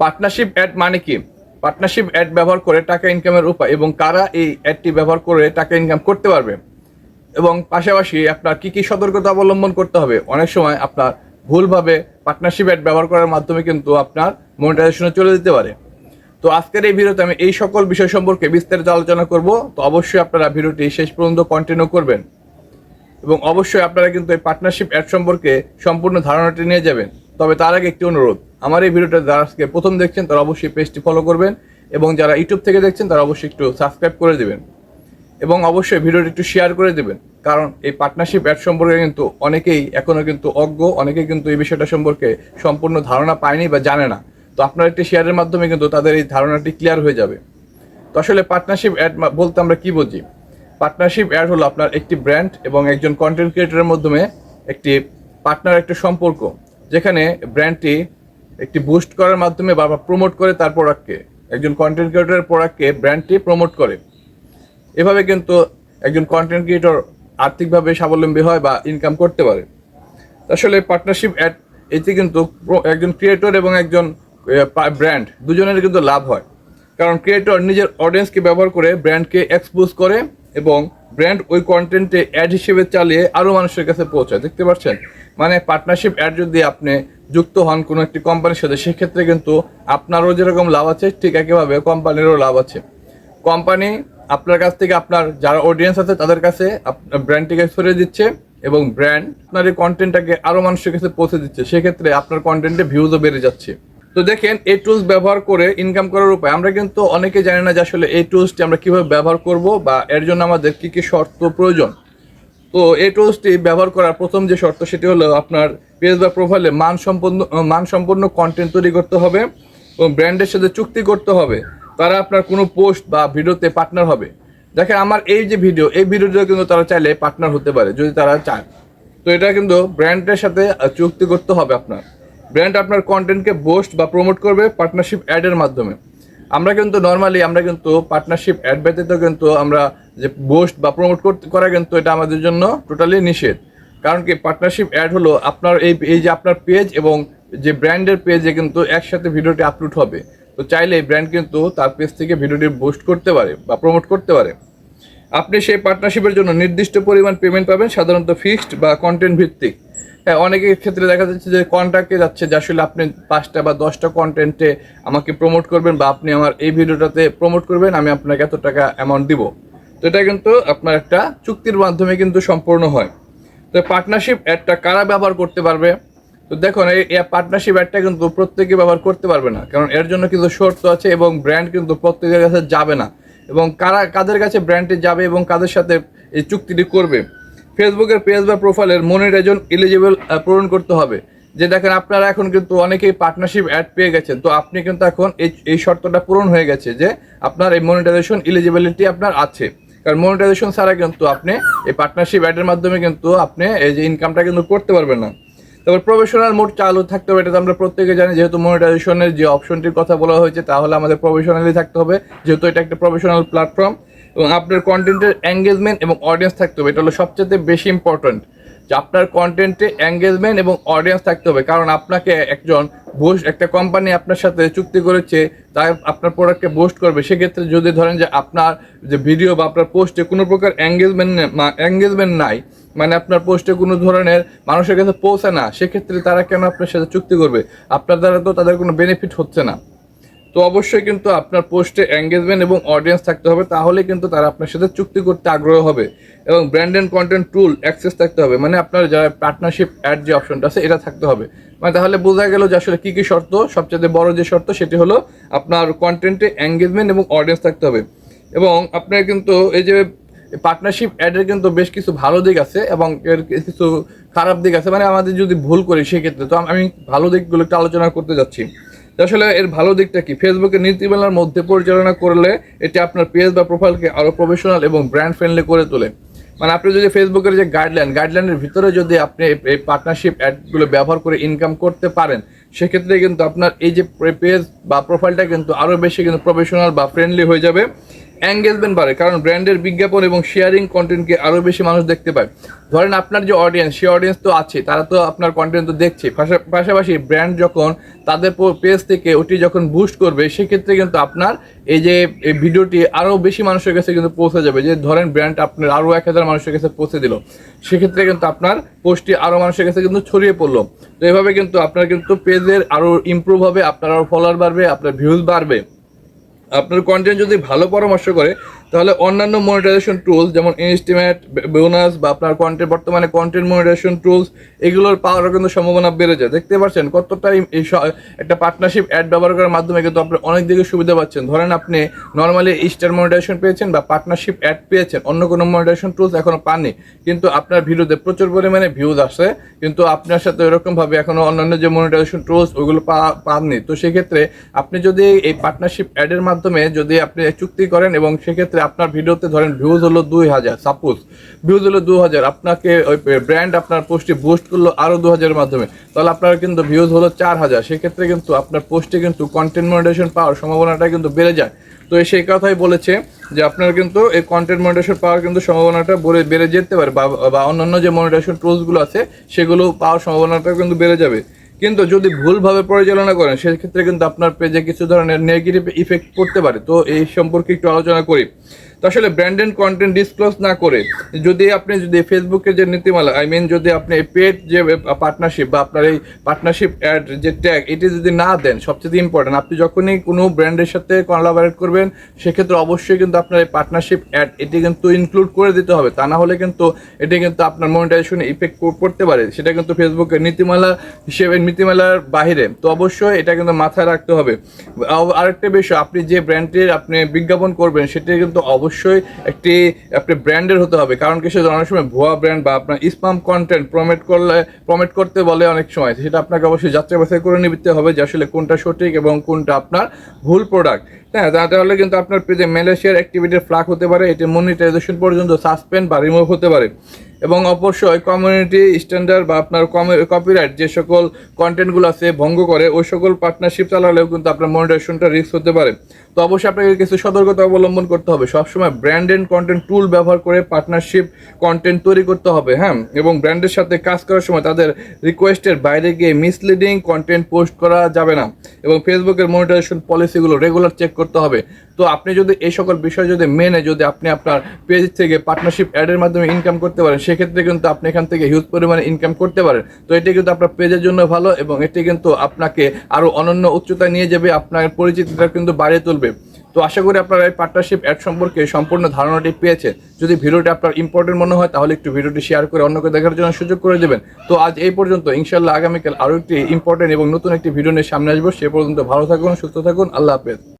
Partnership add মানে কি? Partnership add ব্যবহার করে টাকা ইনকামের উপায় এবং কারা এই অ্যাডটি ব্যবহার করে টাকা ইনকাম করতে পারবে? এবং পাশাপাশি আপনার কি কি সতর্কতা অবলম্বন করতে হবে? অনেক সময় আপনার ভুলভাবে পার্টনারশিপ অ্যাড ব্যবহার করার মাধ্যমে কিন্তু আপনার মনিটাইজেশনে চলে যেতে পারে। তো আজকের এই ভিডিওতে আমি এই সকল বিষয় সম্পর্কে বিস্তারিত আলোচনা করব। তো অবশ্যই আপনারা ভিডিওটি শেষ পর্যন্ত কন্টিনিউ করবেন। এবং অবশ্যই আপনারা কিন্তু এই পার্টনারশিপ অ্যাড সম্পর্কে সম্পূর্ণ ধারণাটি নিয়ে যাবেন। তবে তার আগে একটি অনুরোধ। আমার এই ভিডিওটা যারা আজকে প্রথম দেখছেন, তারা অবশ্যই পেজটি ফলো করবেন এবং যারা ইউটিউব থেকে দেখছেন, তারা অবশ্যই একটু সাবস্ক্রাইব করে দেবেন। এবং অবশ্যই ভিডিওটি একটু শেয়ার করে দেবেন। কারণ এই পার্টনারশিপ অ্যাড সম্পর্কে কিন্তু অনেকেই এখনও কিন্তু অজ্ঞ অনেকেই কিন্তু এই বিষয়টা সম্পর্কে সম্পূর্ণ ধারণা পায়নি বা জানে না। তো আপনার একটি শেয়ারের মাধ্যমে কিন্তু তাদের এই ধারণাটি ক্লিয়ার হয়ে যাবে। তো আসলে পার্টনারশিপ অ্যাড বলতে আমরা কি বুঝি? পার্টনারশিপ অ্যাড হলো আপনার একটি ব্র্যান্ড এবং একজন কন্টেন্ট ক্রিয়েটরের মাধ্যমে একটি পার্টনার একটা সম্পর্ক। যেখানে ব্র্যান্ডটি একটি বুস্ট করার মাধ্যমে বা প্রমোট করে তার প্রোডাক্টকে একজন কন্টেন্ট ক্রিয়েটরের প্রোডাক্টকে ব্র্যান্ডটি প্রমোট করে। এভাবে কিন্তু একজন কন্টেন্ট ক্রিয়েটর আর্থিকভাবে স্বাবলম্বী হয় বা ইনকাম করতে পারে। আসলে পার্টনারশিপ অ্যাড এতে কিন্তু একজন ক্রিয়েটর এবং একজন ব্র্যান্ড দুজনের কিন্তু লাভ হয়। কারণ ক্রিয়েটর নিজের অডিয়েন্সকে ব্যবহার করে ব্র্যান্ডকে এক্সপোজ করে এবং ব্র্যান্ড ওই কন্টেন্টে অ্যাড হিসেবে চালিয়ে আরও মানুষের কাছে পৌঁছায়, দেখতে পাচ্ছেন? মানে পার্টনারশিপ অ্যাড যদি আপনি যুক্ত হন কোনো একটি কোম্পানির সাথে, সেক্ষেত্রে কিন্তু আপনারও যেরকম লাভ আছে, ঠিক একইভাবে কোম্পানিরও লাভ আছে। কোম্পানি আপনার কাছ থেকে আপনার যারা অডিয়েন্স আছে, তাদের কাছে আপনার ব্র্যান্ডটিকে ছড়িয়ে দিচ্ছে এবং ব্র্যান্ড আপনার এই কন্টেন্টটাকে আরও মানুষের কাছে পৌঁছে দিচ্ছে। সেক্ষেত্রে আপনার কন্টেন্টে ভিউজও বেড়ে যাচ্ছে। তো দেখেন, এই টুলস ব্যবহার করে ইনকাম করার উপায়, আমরা কিন্তু অনেকে জানি না যে আসলে এই টুলসটি আমরা কীভাবে ব্যবহার করব বা এর জন্য আমাদের কি কি শর্ত প্রয়োজন। তো এই টুলসটি ব্যবহার করার প্রথম যে শর্ত সেটি হলো আপনার পেজ বা প্রোফাইলে মানসম্পন্ন মানসম্পন্ন কন্টেন্ট তৈরি করতে হবে এবং ব্র্যান্ডের সাথে চুক্তি করতে হবে। তারা আপনার কোনো পোস্ট বা ভিডিওতে পার্টনার হবে। দেখেন, আমার এই যে ভিডিও এই ভিডিওটা কিন্তু তারা চাইলে পার্টনার হতে পারে, যদি তারা চায়। তো এটা কিন্তু ব্র্যান্ডের সাথে চুক্তি করতে হবে আপনার। ব্র্যান্ড আপনার কন্টেন্টকে বোস্ট বা প্রমোট করবে পার্টনারশিপ অ্যাডের মাধ্যমে। আমরা কিন্তু নর্মালি আমরা কিন্তু পার্টনারশিপ অ্যাড ব্যতীত কিন্তু আমরা যে বোস্ট বা প্রমোট করতে করা কিন্তু এটা আমাদের জন্য টোটালি নিষেধ। কারণ কি পার্টনারশিপ অ্যাড হলো আপনার এই এই যে আপনার পেজ এবং যে ব্র্যান্ডের পেজে কিন্তু একসাথে ভিডিওটি আপলোড হবে। তো চাইলে ব্র্যান্ড কিন্তু তার পেজ থেকে ভিডিওটি বুস্ট করতে পারে বা প্রমোট করতে পারে। আপনি সেই পার্টনারশিপের জন্য নির্দিষ্ট পরিমাণ পেমেন্ট পাবেন, সাধারণত ফিক্সড বা কন্টেন্ট ভিত্তিক অনেকের ক্ষেত্রে দেখা যাচ্ছে যে কন্ট্রাক্টে যাচ্ছে যে আসলে আপনি পাঁচটা বা দশটা কন্টেন্টে আমাকে প্রমোট করবেন বা আপনি আমার এই ভিডিওটাতে প্রমোট করবেন, আমি আপনাকে এত টাকা অ্যামাউন্ট দিব। তো এটা কিন্তু আপনার একটা চুক্তির মাধ্যমে কিন্তু সম্পূর্ণ হয়। তো পার্টনারশিপ অ্যাডটা কারা ব্যবহার করতে পারবে? তো দেখুন, এই পার্টনারশিপ অ্যাডটা কিন্তু প্রত্যেকে ব্যবহার করতে পারবে না। কারণ এর জন্য কিন্তু শর্ত আছে এবং ব্র্যান্ড কিন্তু প্রত্যেকের কাছে যাবে না। এবং কারা, কাদের কাছে ব্র্যান্ডটি যাবে এবং কাদের সাথে এই চুক্তিটি করবে? ফেসবুকের পেজ বা প্রোফাইলের মনিটাইজন এলিজিবল পূরণ করতে হবে। যে দেখেন, আপনারা এখন কিন্তু অনেকেই পার্টনারশিপ অ্যাড পেয়ে গেছেন। তো আপনি কিন্তু এখন এই এই শর্তটা পূরণ হয়ে গেছে যে আপনার এই মনিটাইজেশন এলিজিবিলিটি আপনার আছে। কারণ মনিটাইজেশন ছাড়া কিন্তু আপনি এই পার্টনারশিপ অ্যাডের মাধ্যমে কিন্তু আপনি এই যে ইনকামটা কিন্তু করতে পারবেন না। তারপর প্রফেশনাল মোড চালু থাকতে হবে এটা তো আমরা প্রত্যেকে জানি। যেহেতু মনিটাইজেশনের যে অপশনটির কথা বলা হয়েছে, তাহলে আমাদের প্রফেশনালি থাকতে হবে। যেহেতু এটা একটা প্রফেশনাল প্ল্যাটফর্ম এবং আপনার কন্টেন্টের এঙ্গেজমেন্ট এবং অডিয়েন্স থাকতে হবে। এটা হলো সবচেয়ে বেশি ইম্পর্ট্যান্ট যে আপনার কন্টেন্টে এঙ্গেজমেন্ট এবং অডিয়েন্স থাকতে হবে। কারণ আপনাকে একজন বুস্ট একটা কোম্পানি আপনার সাথে চুক্তি করেছে, তাই আপনার প্রোডাক্টকে বুস্ট করবে। সেক্ষেত্রে যদি ধরেন যে আপনার যে ভিডিও বা আপনার পোস্টে কোনো প্রকার এঙ্গেজমেন্ট এঙ্গেজমেন্ট নাই মানে আপনার পোস্টে কোনো ধরনের মানুষের কাছে পৌঁছে না, সেক্ষেত্রে তারা কেন আপনার সাথে চুক্তি করবে? আপনার দ্বারা তো তাদের কোনো বেনিফিট হচ্ছে না। তো অবশ্যই কিন্তু আপনার পোস্টে এঙ্গেজমেন্ট এবং অডিয়েন্স থাকতে হবে, তাহলে কিন্তু তারা আপনার সাথে চুক্তি করতে আগ্রহ হবে এবং brand and content tool access থাকতে হবে। মানে আপনার যারা পার্টনারশিপ অ্যাড যে অপশনটা আছে, এটা থাকতে হবে। মানে তাহলে বোঝা গেল যে আসলে কী কী শর্ত, সবচেয়ে বড় যে শর্ত সেটি হলো আপনার কন্টেন্টে এঙ্গেজমেন্ট এবং অডিয়েন্স থাকতে হবে। এবং আপনার কিন্তু এই যে পার্টনারশিপ অ্যাডের কিন্তু বেশ কিছু ভালো দিক আছে এবং এর কিছু খারাপ দিক আছে। মানে আমাদের যদি ভুল করি, সেক্ষেত্রে তো আমি ভালো দিকগুলো একটু আলোচনা করতে যাচ্ছি। আসলে এর ভালো দিকটা কি? ফেসবুকের নীতিমালার মধ্যে পরিচালনা করলে এটি আপনার পেজ বা প্রোফাইলকে আরও প্রফেশনাল এবং ব্র্যান্ড ফ্রেন্ডলি করে তোলে। মানে আপনি যদি ফেসবুকের যে গাইডলাইন গাইডলাইনের ভিতরে যদি আপনি এই- পার্টনারশিপ অ্যাডগুলো ব্যবহার করে ইনকাম করতে পারেন, সেক্ষেত্রে কিন্তু আপনার এই যে পেজ বা প্রোফাইলটা কিন্তু আরও বেশি কিন্তু প্রফেশনাল বা ফ্রেন্ডলি হয়ে যাবে। এঙ্গেজমেন্ট বাড়ে, কারণ ব্র্যান্ডের বিজ্ঞাপন এবং শেয়ারিং কন্টেন্টকে আরও বেশি মানুষ দেখতে পায়। ধরেন আপনার যে অডিয়েন্স সেই অডিয়েন্স তো আছে, তারা তো আপনার কন্টেন্ট তো দেখছে। পাশা- পাশাপাশি ব্র্যান্ড যখন তাদের পেজ থেকে ওটি যখন বুস্ট করবে, সেক্ষেত্রে কিন্তু আপনার এই যে ভিডিওটি আরও বেশি মানুষের কাছে কিন্তু পৌঁছে যাবে। যে ধরেন ব্র্যান্ড আপনার আরও এক হাজার মানুষের কাছে পৌঁছে দিল, সেক্ষেত্রে কিন্তু আপনার পোস্টটি আরও মানুষের কাছে কিন্তু ছড়িয়ে পড়ল। তো এভাবে কিন্তু আপনার কিন্তু পেজের আরও ইমপ্রুভ হবে, আপনার আরও ফলোয়ার বাড়বে, আপনার ভিউজ বাড়বে। আপনার কন্টেন্ট যদি ভালো পরামর্শ করে তাহলে অন্যান্য মনিটাইজেশন টুলস যেমন ইনস্টিমেট বোনাস বা আপনার কন্টেন্ট বর্তমানে কন্টেন্ট মনিটাইজেশন টুলস এগুলোর পাওয়ারও কিন্তু সম্ভাবনা বেড়ে যায়। দেখতে পাচ্ছেন কতটা একটা পার্টনারশিপ অ্যাড ব্যবহার করার মাধ্যমে কিন্তু আপনি অনেক দিকে সুবিধা পাচ্ছেন। ধরেন আপনি নর্মালি স্টার মনিটাইজেশন পেয়েছেন বা পার্টনারশিপ অ্যাড পেয়েছেন, অন্য কোনো মনিটাইজেশন টুলস এখনও পাননি। কিন্তু আপনার ভিডিওতে প্রচুর পরিমাণে ভিউজ আসে কিন্তু আপনার সাথে এরকম ভাবে এখনও অন্যান্য যে মনিটাইজেশন টুলস ওইগুলো পা- পাননি। তো সেক্ষেত্রে আপনি যদি এই পার্টনারশিপ অ্যাডের মাধ্যমে যদি আপনি চুক্তি করেন এবং সেক্ষেত্রে আপনার ভিডিওতে ধরেন ভিউজ হলো দুই হাজার সাপোজ ভিউজ হলো দু হাজার, আপনাকে ওই ব্র্যান্ড আপনার পোস্টে বুস্ট করল আরও দু হাজারের মাধ্যমে, তাহলে আপনার কিন্তু ভিউজ হলো চার হাজার। সেক্ষেত্রে কিন্তু আপনার পোস্টে কিন্তু কন্টেন্ট মনিটাইজেশন পাওয়ার সম্ভাবনাটা কিন্তু বেড়ে যায়। তো সেই কথাই বলেছে যে আপনার কিন্তু এই কন্টেন্ট মনিটাইজেশন পাওয়ার কিন্তু সম্ভাবনাটা বেড়ে বেড়ে যেতে পারে বা অন্যান্য যে মনিটাইজেশন টুলসগুলো আছে, সেগুলো পাওয়ার সম্ভাবনাটা কিন্তু বেড়ে যাবে। কিন্তু যদি ভুলভাবে পরিচালনা করেন, সেক্ষেত্রে কিন্তু আপনার পেজে কিছু ধরনের নেগেটিভ ইফেক্ট পড়তে পারে। তো এই সম্পর্কে একটু আলোচনা করি। তো আসলে ব্র্যান্ডেড কন্টেন্ট ডিসক্লোজ না করে, যদি আপনি যদি ফেসবুকের যে নীতিমালা আই মিন যদি আপনি পেড যে পার্টনারশিপ বা আপনার এই পার্টনারশিপ অ্যাড যে ট্যাগ এটি যদি না দেন, সবচেয়ে ইম্পর্টেন্ট আপনি যখনই কোনো ব্র্যান্ডের সাথে কলাবারেট করবেন, সেক্ষেত্রে অবশ্যই কিন্তু আপনার এই পার্টনারশিপ অ্যাড এটি কিন্তু ইনক্লুড করে দিতে হবে। তা না হলে কিন্তু এটি কিন্তু আপনার মনিটাইজেশনে ইফেক্ট পড়তে পারে। সেটা কিন্তু ফেসবুকের নীতিমালা হিসেবে নীতিমালার বাইরে তো অবশ্যই এটা কিন্তু মাথায় রাখতে হবে। আরেকটা বিষয়, আপনি যে ব্র্যান্ডের আপনি বিজ্ঞাপন করবেন, সেটি কিন্তু অবশ্যই একটি আপনি ব্র্যান্ডের হতে হবে। কারণ কি সেটা অনেক সময় ভুয়া ব্র্যান্ড বা আপনার স্পাম কন্টেন্ট প্রমোট করলে প্রমোট করতে বলে অনেক সময়। সেটা আপনাকে অবশ্যই যাচাই বাছাই করে নিতে হবে যে আসলে কোনটা সঠিক এবং কোনটা আপনার ভুল প্রোডাক্ট হ্যাঁ তাহলে কিন্তু আপনার পেজে মালয়েশিয়ার অ্যাক্টিভিটির ফ্লাগ হতে পারে, এটি মনিটাইজেশন পর্যন্ত সাসপেন্ড বা রিমুভ হতে পারে। এবং অবশ্যই কমিউনিটি স্ট্যান্ডার্ড বা আপনার কপিরাইট যে সকল কন্টেন্টগুলো আছে ভঙ্গ করে, ওই সকল পার্টনারশিপ চালালেও কিন্তু আপনার মনিটাইজেশনটা রিস্ক হতে পারে। তো অবশ্যই আপনাকে কিছু সতর্কতা অবলম্বন করতে হবে। সবসময় ব্র্যান্ড এন্ড কন্টেন্ট টুল ব্যবহার করে পার্টনারশিপ কন্টেন্ট তৈরি করতে হবে হ্যাঁ? এবং ব্র্যান্ডের সাথে কাজ করার সময় তাদের রিকোয়েস্টের বাইরে গিয়ে মিসলিডিং কন্টেন্ট পোস্ট করা যাবে না। এবং ফেসবুকের মনিটাইজেশন পলিসিগুলো রেগুলার চেক করতে হবে। তো আপনি যদি এই সকল বিষয় যদি মেনে যদি আপনি আপনার পেজ থেকে পার্টনারশিপ অ্যাডের মাধ্যমে ইনকাম করতে পারেন, সেক্ষেত্রে কিন্তু আপনি এখান থেকে হিউজ পরিমাণে ইনকাম করতে পারেন। তো এটি কিন্তু আপনার পেজের জন্য ভালো এবং এটি কিন্তু আপনাকে আরও অনন্য উচ্চতায় নিয়ে যাবে, আপনার পরিচিতিটা কিন্তু বাড়িয়ে তুলবে। তো আশা করি আপনারা এই পার্টনারশিপ অ্যাড সম্পর্কে সম্পূর্ণ ধারণাটি পেয়েছেন। যদি ভিডিওটি আপনার ইম্পর্টেন্ট মনে হয়, তাহলে একটু ভিডিওটি শেয়ার করে অন্যকে দেখার জন্য সুযোগ করে দেবেন। তো আজ এই পর্যন্ত ইনশাল্লাহ আগামীকাল আরও একটি ইম্পর্টেন্ট এবং নতুন একটি ভিডিও নিয়ে সামনে আসব। সে পর্যন্ত ভালো থাকুন, সুস্থ থাকুন, আল্লাহ হাফেজ।